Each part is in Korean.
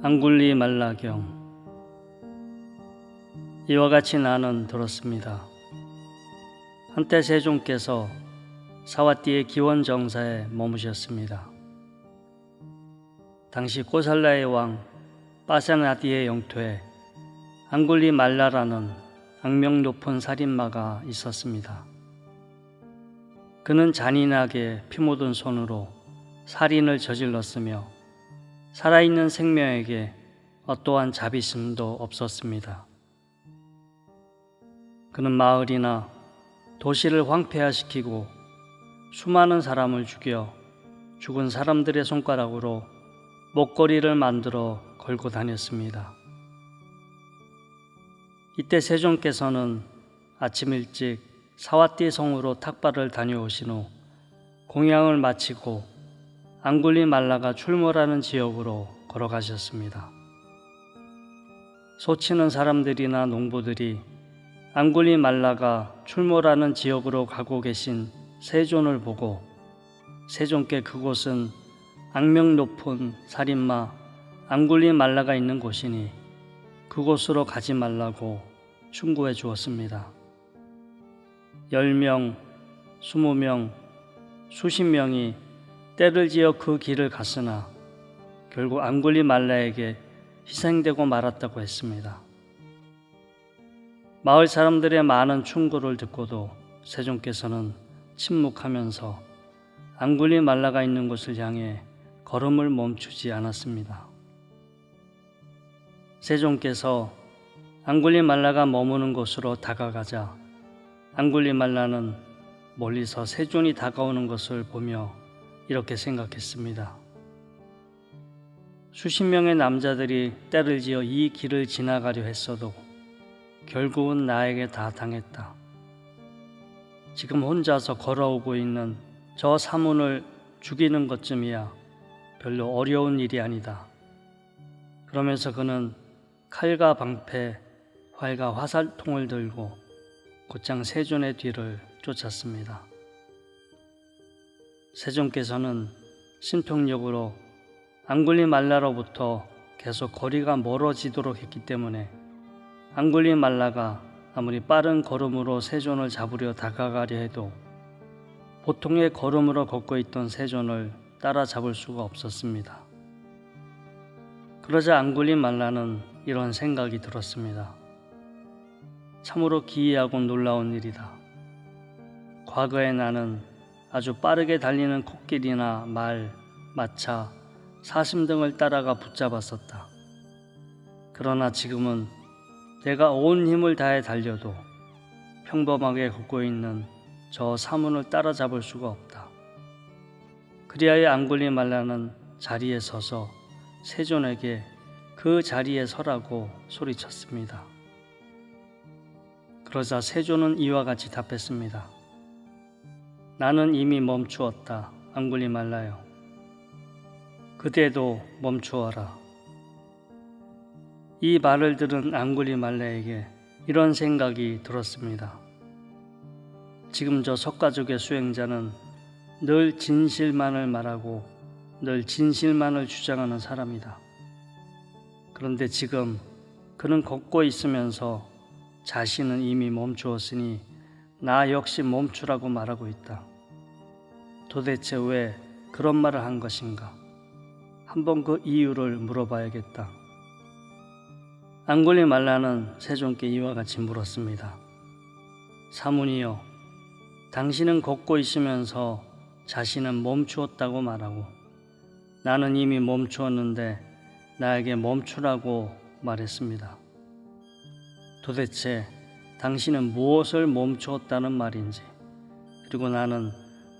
안굴리 말라경 이와 같이 나는 들었습니다. 한때 세종께서 사와띠의 기원 정사에 머무셨습니다. 당시 꼬살라의 왕 빠사나디의 영토에 안굴리 말라라는 악명 높은 살인마가 있었습니다. 그는 잔인하게 피 묻은 손으로 살인을 저질렀으며 살아있는 생명에게 어떠한 자비심도 없었습니다. 그는 마을이나 도시를 황폐화시키고 수많은 사람을 죽여 죽은 사람들의 손가락으로 목걸이를 만들어 걸고 다녔습니다. 이때 세종께서는 아침 일찍 사와띠 성으로 탁발을 다녀오신 후 공양을 마치고 앙굴리 말라가 출몰하는 지역으로 걸어가셨습니다. 소치는 사람들이나 농부들이 앙굴리 말라가 출몰하는 지역으로 가고 계신 세존을 보고 세종께 그곳은 악명 높은 살인마 앙굴리 말라가 있는 곳이니 그곳으로 가지 말라고 충고해 주었습니다. 10명, 20명, 수십 명이 때를 지어 그 길을 갔으나 결국 앙굴리 말라에게 희생되고 말았다고 했습니다. 마을 사람들의 많은 충고를 듣고도 세종께서는 침묵하면서 앙굴리 말라가 있는 곳을 향해 걸음을 멈추지 않았습니다. 세종께서 앙굴리 말라가 머무는 곳으로 다가가자 앙굴리 말라는 멀리서 세존이 다가오는 것을 보며 이렇게 생각했습니다. 수십 명의 남자들이 때를 지어 이 길을 지나가려 했어도 결국은 나에게 다 당했다. 지금 혼자서 걸어오고 있는 저 사문을 죽이는 것쯤이야 별로 어려운 일이 아니다. 그러면서 그는 칼과 방패, 활과 화살통을 들고 곧장 세존의 뒤를 쫓았습니다. 세종께서는 신통력으로 앙굴리 말라로부터 계속 거리가 멀어지도록 했기 때문에 앙굴리 말라가 아무리 빠른 걸음으로 세존을 잡으려 다가가려 해도 보통의 걸음으로 걷고 있던 세존을 따라잡을 수가 없었습니다. 그러자 앙굴리 말라는 이런 생각이 들었습니다. 참으로 기이하고 놀라운 일이다. 과거에 나는 아주 빠르게 달리는 코끼리나 말, 마차, 사심 등을 따라가 붙잡았었다. 그러나 지금은 내가 온 힘을 다해 달려도 평범하게 걷고 있는 저 사문을 따라잡을 수가 없다. 그리하여 앙굴리 말라는 자리에 서서 세존에게 그 자리에 서라고 소리쳤습니다. 그러자 세존은 이와 같이 답했습니다. 나는 이미 멈추었다. 앙굴리 말라요. 그대도 멈추어라. 이 말을 들은 앙굴리 말라에게 이런 생각이 들었습니다. 지금 저 석가족의 수행자는 늘 진실만을 말하고 늘 진실만을 주장하는 사람이다. 그런데 지금 그는 걷고 있으면서 자신은 이미 멈추었으니 나 역시 멈추라고 말하고 있다. 도대체 왜 그런 말을 한 것인가? 한번 그 이유를 물어봐야겠다. 앙골리 말라는 세종께 이와 같이 물었습니다. 사문이여, 당신은 걷고 있으면서 자신은 멈추었다고 말하고 나는 이미 멈추었는데 나에게 멈추라고 말했습니다. 도대체 당신은 무엇을 멈추었다는 말인지, 그리고 나는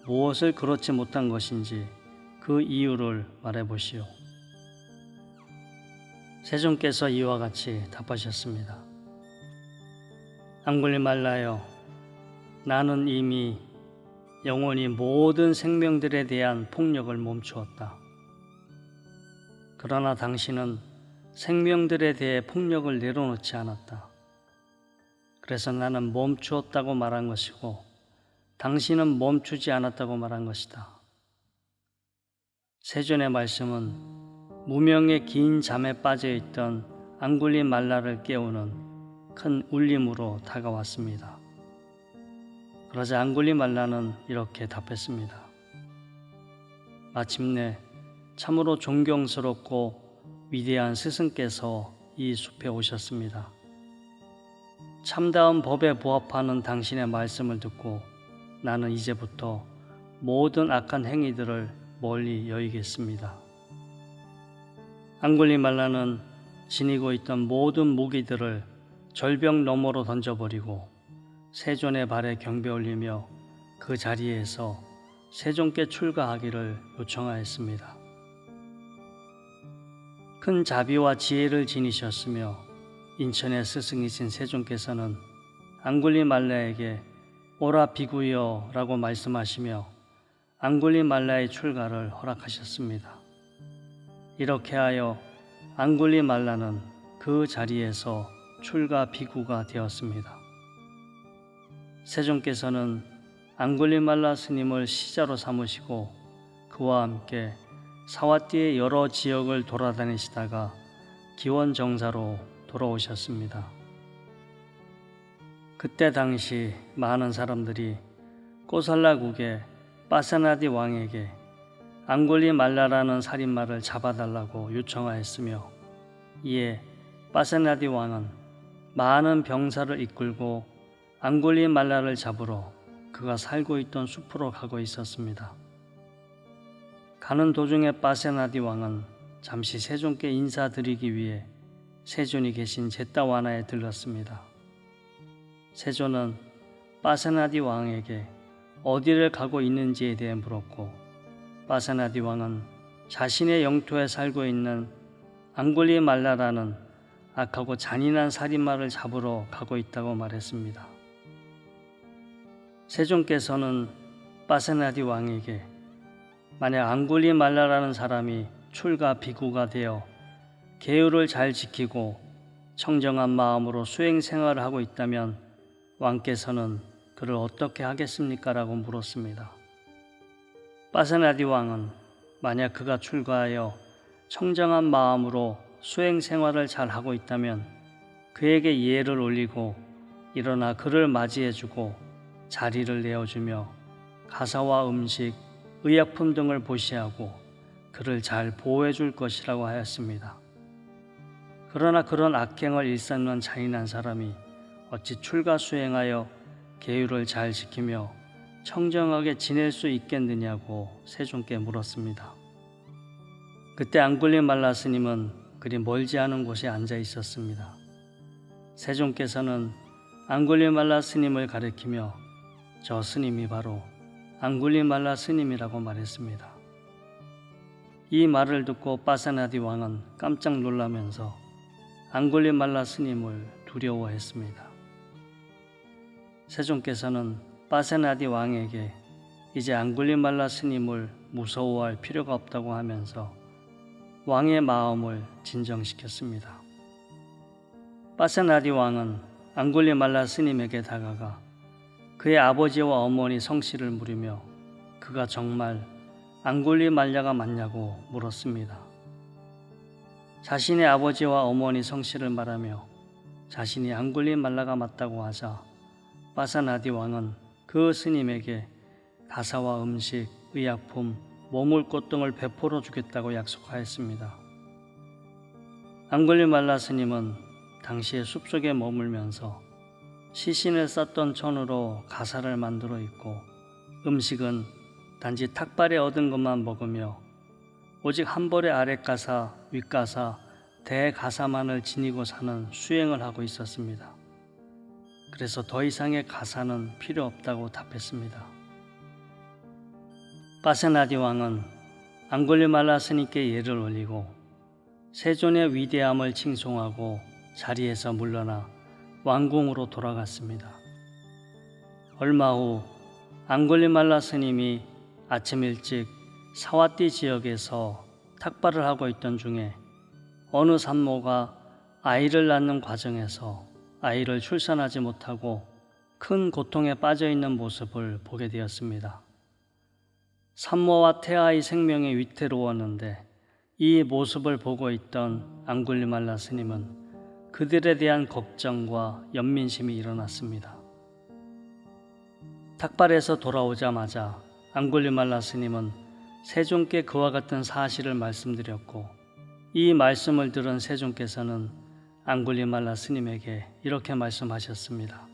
무엇을 그렇지 못한 것인지 그 이유를 말해 보시오. 세종께서 이와 같이 답하셨습니다. 앙굴리 말라요. 나는 이미 영원히 모든 생명들에 대한 폭력을 멈추었다. 그러나 당신은 생명들에 대해 폭력을 내려놓지 않았다. 그래서 나는 멈추었다고 말한 것이고 당신은 멈추지 않았다고 말한 것이다. 세존의 말씀은 무명의 긴 잠에 빠져 있던 앙굴리 말라를 깨우는 큰 울림으로 다가왔습니다. 그러자 앙굴리 말라는 이렇게 답했습니다. 마침내 참으로 존경스럽고 위대한 스승께서 이 숲에 오셨습니다. 참다운 법에 부합하는 당신의 말씀을 듣고 나는 이제부터 모든 악한 행위들을 멀리 여기겠습니다. 앙굴리 말라는 지니고 있던 모든 무기들을 절벽 너머로 던져버리고 세존의 발에 경배 올리며 그 자리에서 세존께 출가하기를 요청하였습니다. 큰 자비와 지혜를 지니셨으며 인천의 스승이신 세존께서는 앙굴리 말라에게 오라 비구여 라고 말씀하시며 앙굴리 말라의 출가를 허락하셨습니다. 이렇게 하여 앙굴리 말라는 그 자리에서 출가 비구가 되었습니다. 세종께서는 앙굴리 말라 스님을 시자로 삼으시고 그와 함께 사와띠의 여러 지역을 돌아다니시다가 기원정사로 돌아오셨습니다. 그때 당시 많은 사람들이 꼬살라국의 빠사나디 왕에게 앙골리 말라라는 살인마를 잡아달라고 요청하였으며 이에 빠사나디 왕은 많은 병사를 이끌고 앙골리 말라를 잡으러 그가 살고 있던 숲으로 가고 있었습니다. 가는 도중에 빠세나디 왕은 잠시 세존께 인사드리기 위해 세존이 계신 제따와나에 들렀습니다. 세존은 빠세나디 왕에게 어디를 가고 있는지에 대해 물었고 빠세나디 왕은 자신의 영토에 살고 있는 앙골리 말라라는 악하고 잔인한 살인마를 잡으러 가고 있다고 말했습니다. 세종께서는 빠세나디 왕에게 만약 앙굴리 말라라는 사람이 출가 비구가 되어 계율을 잘 지키고 청정한 마음으로 수행 생활을 하고 있다면 왕께서는 그를 어떻게 하겠습니까? 라고 물었습니다. 빠세나디 왕은 만약 그가 출가하여 청정한 마음으로 수행 생활을 잘 하고 있다면 그에게 예를 올리고 일어나 그를 맞이해주고 자리를 내어주며 가사와 음식, 의약품 등을 보시하고 그를 잘 보호해 줄 것이라고 하였습니다. 그러나 그런 악행을 일삼는 잔인한 사람이 어찌 출가 수행하여 계율을 잘 지키며 청정하게 지낼 수 있겠느냐고 세종께 물었습니다. 그때 앙굴리 말라 스님은 그리 멀지 않은 곳에 앉아 있었습니다. 세종께서는 앙굴리 말라 스님을 가리키며 저 스님이 바로 앙굴리 말라 스님이라고 말했습니다. 이 말을 듣고 빠사나디 왕은 깜짝 놀라면서 앙굴리 말라 스님을 두려워했습니다. 세종께서는 빠세나디 왕에게 이제 앙굴리 말라 스님을 무서워할 필요가 없다고 하면서 왕의 마음을 진정시켰습니다. 빠세나디 왕은 앙굴리 말라 스님에게 다가가 그의 아버지와 어머니 성씨를 물으며 그가 정말 앙굴리 말라가 맞냐고 물었습니다. 자신의 아버지와 어머니 성씨를 말하며 자신이 앙굴리 말라가 맞다고 하자 바사나디 왕은 그 스님에게 가사와 음식, 의약품, 머물꽃 등을 베풀어 주겠다고 약속하였습니다. 앙굴리 말라 스님은 당시에 숲속에 머물면서 시신을 쌌던 천으로 가사를 만들어 있고 음식은 단지 탁발에 얻은 것만 먹으며 오직 한 벌의 아랫가사, 윗가사, 대가사만을 지니고 사는 수행을 하고 있었습니다. 그래서 더 이상의 가사는 필요 없다고 답했습니다. 바세나디 왕은 앙골리 말라 스님께 예를 올리고 세존의 위대함을 칭송하고 자리에서 물러나 왕궁으로 돌아갔습니다. 얼마 후 앙골리 말라 스님이 아침 일찍 사와띠 지역에서 탁발을 하고 있던 중에 어느 산모가 아이를 낳는 과정에서 아이를 출산하지 못하고 큰 고통에 빠져 있는 모습을 보게 되었습니다. 산모와 태아의 생명이 위태로웠는데 이 모습을 보고 있던 앙굴리말라 스님은 그들에 대한 걱정과 연민심이 일어났습니다. 탁발에서 돌아오자마자 앙굴리말라 스님은 세종께 그와 같은 사실을 말씀드렸고 이 말씀을 들은 세종께서는 앙굴리말라 스님에게 이렇게 말씀하셨습니다.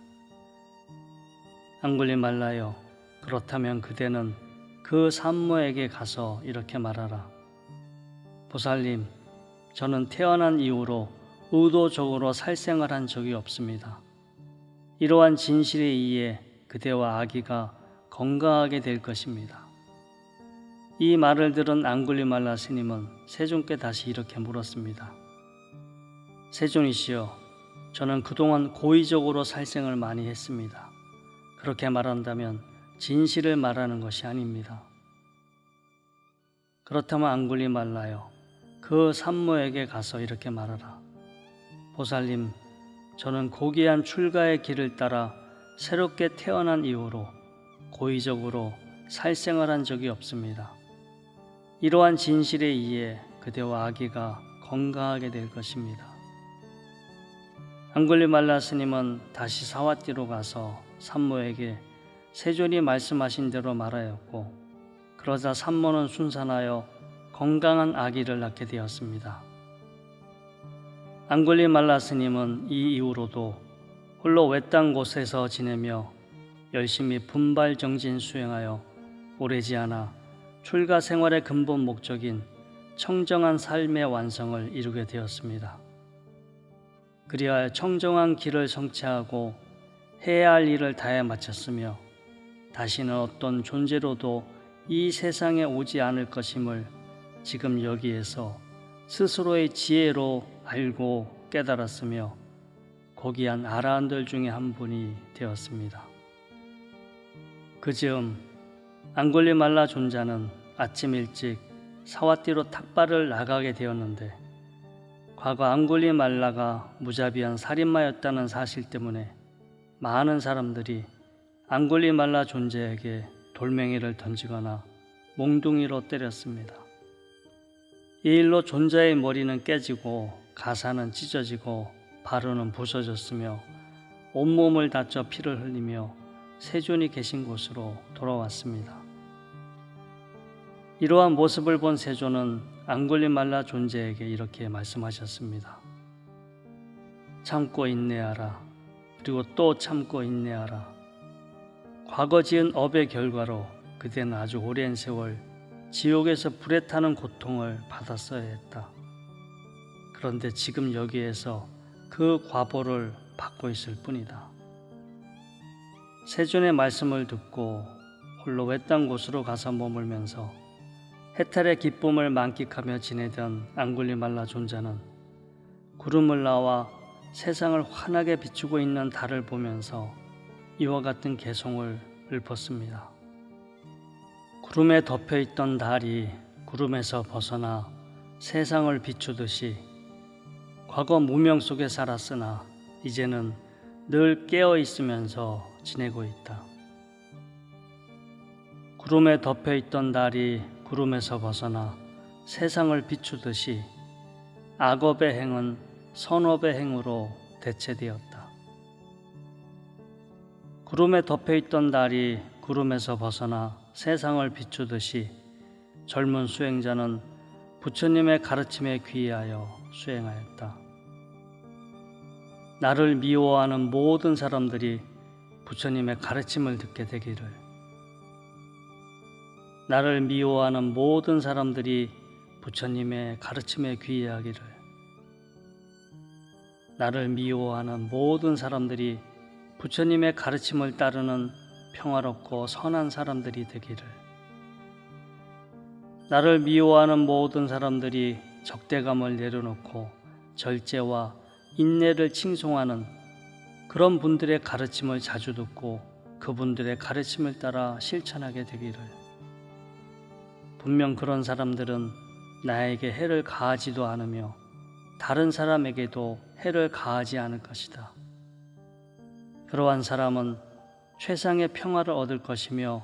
앙굴리말라여 그렇다면 그대는 그 산모에게 가서 이렇게 말하라. 보살님, 저는 태어난 이후로 의도적으로 살생을 한 적이 없습니다. 이러한 진실에 의해 그대와 아기가 건강하게 될 것입니다. 이 말을 들은 앙굴리말라 스님은 세종께 다시 이렇게 물었습니다. 세존이시여, 저는 그동안 고의적으로 살생을 많이 했습니다. 그렇게 말한다면 진실을 말하는 것이 아닙니다. 그렇다면 앙굴리 말라요. 그 산모에게 가서 이렇게 말하라. 보살님, 저는 고귀한 출가의 길을 따라 새롭게 태어난 이후로 고의적으로 살생을 한 적이 없습니다. 이러한 진실에 의해 그대와 아기가 건강하게 될 것입니다. 앙글리 말라 스님은 다시 사와띠로 가서 산모에게 세존이 말씀하신 대로 말하였고 그러자 산모는 순산하여 건강한 아기를 낳게 되었습니다. 앙글리 말라 스님은 이 이후로도 홀로 외딴 곳에서 지내며 열심히 분발 정진 수행하여 오래지 않아 출가 생활의 근본 목적인 청정한 삶의 완성을 이루게 되었습니다. 그리하여 청정한 길을 성취하고 해야 할 일을 다해 마쳤으며 다시는 어떤 존재로도 이 세상에 오지 않을 것임을 지금 여기에서 스스로의 지혜로 알고 깨달았으며 고귀한 아라한들 중에 한 분이 되었습니다. 그 즈음 앙골리 말라 존자는 아침 일찍 사와띠로 탁발을 나가게 되었는데 과거 앙골리 말라가 무자비한 살인마였다는 사실 때문에 많은 사람들이 앙골리 말라 존재에게 돌멩이를 던지거나 몽둥이로 때렸습니다. 이 일로 존자의 머리는 깨지고 가사는 찢어지고 바로는 부서졌으며 온몸을 다쳐 피를 흘리며 세존이 계신 곳으로 돌아왔습니다. 이러한 모습을 본 세존은 앙골리말라 존재에게 이렇게 말씀하셨습니다. 참고 인내하라. 그리고 또 참고 인내하라. 과거 지은 업의 결과로 그대는 아주 오랜 세월 지옥에서 불에 타는 고통을 받았어야 했다. 그런데 지금 여기에서 그 과보를 받고 있을 뿐이다. 세존의 말씀을 듣고 홀로 외딴 곳으로 가서 머물면서 해탈의 기쁨을 만끽하며 지내던 앙굴리말라 존자는 구름을 나와 세상을 환하게 비추고 있는 달을 보면서 이와 같은 개송을 읊었습니다. 구름에 덮여 있던 달이 구름에서 벗어나 세상을 비추듯이 과거 무명 속에 살았으나 이제는 늘 깨어 있으면서 지내고 있다. 구름에 덮여 있던 달이 구름에서 벗어나 세상을 비추듯이 악업의 행은 선업의 행으로 대체되었다. 구름에 덮여 있던 달이 구름에서 벗어나 세상을 비추듯이 젊은 수행자는 부처님의 가르침에 귀의하여 수행하였다. 나를 미워하는 모든 사람들이 부처님의 가르침을 듣게 되기를 나를 미워하는 모든 사람들이 부처님의 가르침에 귀의하기를. 나를 미워하는 모든 사람들이 부처님의 가르침을 따르는 평화롭고 선한 사람들이 되기를. 나를 미워하는 모든 사람들이 적대감을 내려놓고 절제와 인내를 칭송하는 그런 분들의 가르침을 자주 듣고 그분들의 가르침을 따라 실천하게 되기를 분명 그런 사람들은 나에게 해를 가하지도 않으며 다른 사람에게도 해를 가하지 않을 것이다. 그러한 사람은 최상의 평화를 얻을 것이며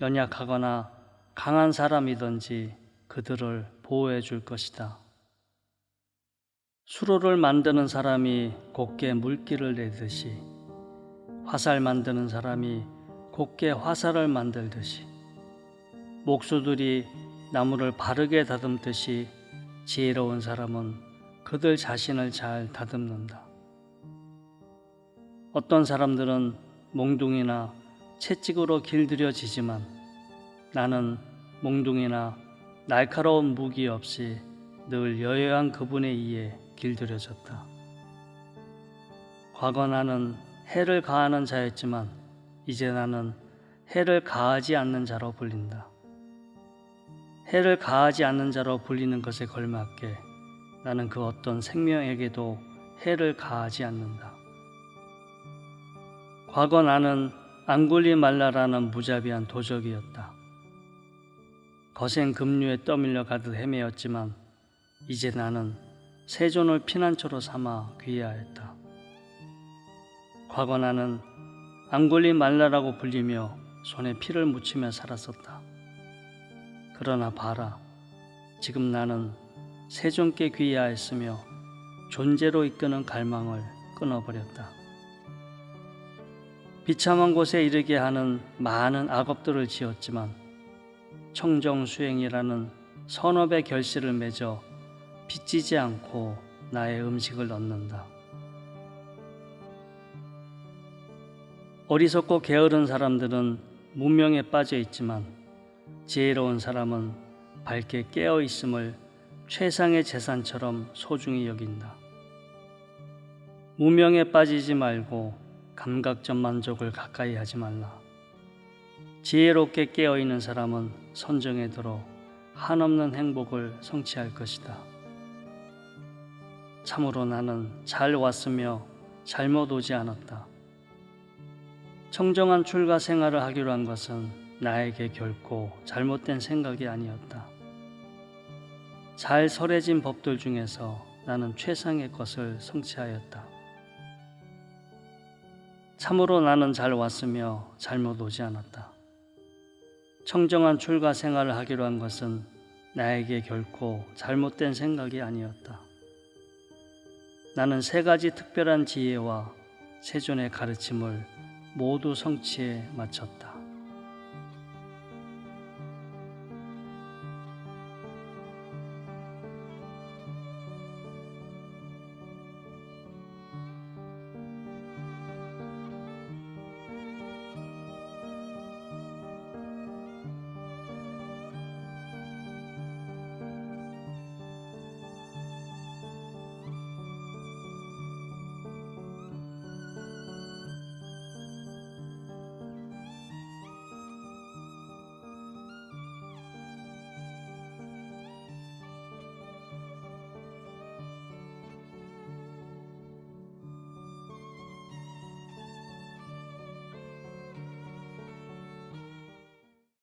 연약하거나 강한 사람이든지 그들을 보호해 줄 것이다. 수로를 만드는 사람이 곱게 물기를 내듯이 화살 만드는 사람이 곱게 화살을 만들듯이 목수들이 나무를 바르게 다듬듯이 지혜로운 사람은 그들 자신을 잘 다듬는다. 어떤 사람들은 몽둥이나 채찍으로 길들여지지만 나는 몽둥이나 날카로운 무기 없이 늘 여여한 그분에 의해 길들여졌다. 과거 나는 해를 가하는 자였지만 이제 나는 해를 가하지 않는 자로 불린다. 해를 가하지 않는 자로 불리는 것에 걸맞게 나는 그 어떤 생명에게도 해를 가하지 않는다. 과거 나는 안굴리 말라라는 무자비한 도적이었다. 거센 급류에 떠밀려 가듯 헤매었지만 이제 나는 세존을 피난처로 삼아 귀해하였다. 과거 나는 안굴리 말라라고 불리며 손에 피를 묻히며 살았었다. 그러나 봐라, 지금 나는 세존께 귀해하였으며 존재로 이끄는 갈망을 끊어버렸다. 비참한 곳에 이르게 하는 많은 악업들을 지었지만 청정수행이라는 선업의 결실을 맺어 빚지지 않고 나의 음식을 넣는다. 어리석고 게으른 사람들은 무명에 빠져 있지만 지혜로운 사람은 밝게 깨어 있음을 최상의 재산처럼 소중히 여긴다. 무명에 빠지지 말고 감각적 만족을 가까이 하지 말라. 지혜롭게 깨어 있는 사람은 선정에 들어 한없는 행복을 성취할 것이다. 참으로 나는 잘 왔으며 잘못 오지 않았다. 청정한 출가 생활을 하기로 한 것은 나에게 결코 잘못된 생각이 아니었다. 잘 설해진 법들 중에서 나는 최상의 것을 성취하였다. 참으로 나는 잘 왔으며 잘못 오지 않았다. 청정한 출가 생활을 하기로 한 것은 나에게 결코 잘못된 생각이 아니었다. 나는 세 가지 특별한 지혜와 세존의 가르침을 모두 성취해 마쳤다.